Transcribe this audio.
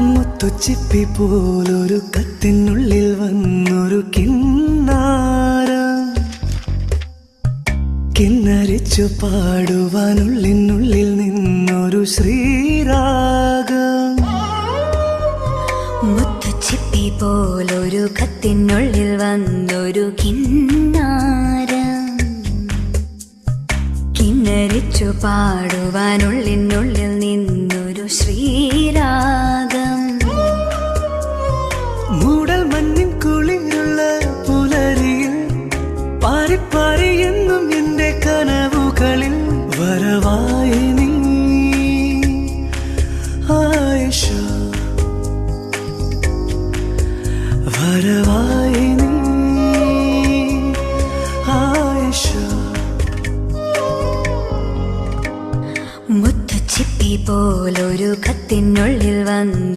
മുത്തുച്ചിപ്പി പോലൊരു കത്തിനുള്ളിൽ വന്നൊരു കിന്നാര. കിന്നരിച്ചു പാടുവാനുള്ളിനുള്ളിൽ നിന്നൊരു ശ്രീരാഗം. മുത്തുച്ചിപ്പി പോലൊരു കത്തിനുള്ളിൽ വന്നൊരു കിന്നാര. കിന്നരിച്ചു പാടുവാനുള്ളിനുള്ളിൽ നിന്ന് മൂടൽ മഞ്ഞിൻ കുളിരുള്ള പുലരിയിൽ പാറിപ്പാറി എന്നും എന്റെ കനവുകളിൽ വരവായി നീ. ആയിഷ വരവായി നീ. ആയിഷ. മുത്തുച്ചിപ്പി പോലൊരു കത്തിനുള്ളിൽ വന്നു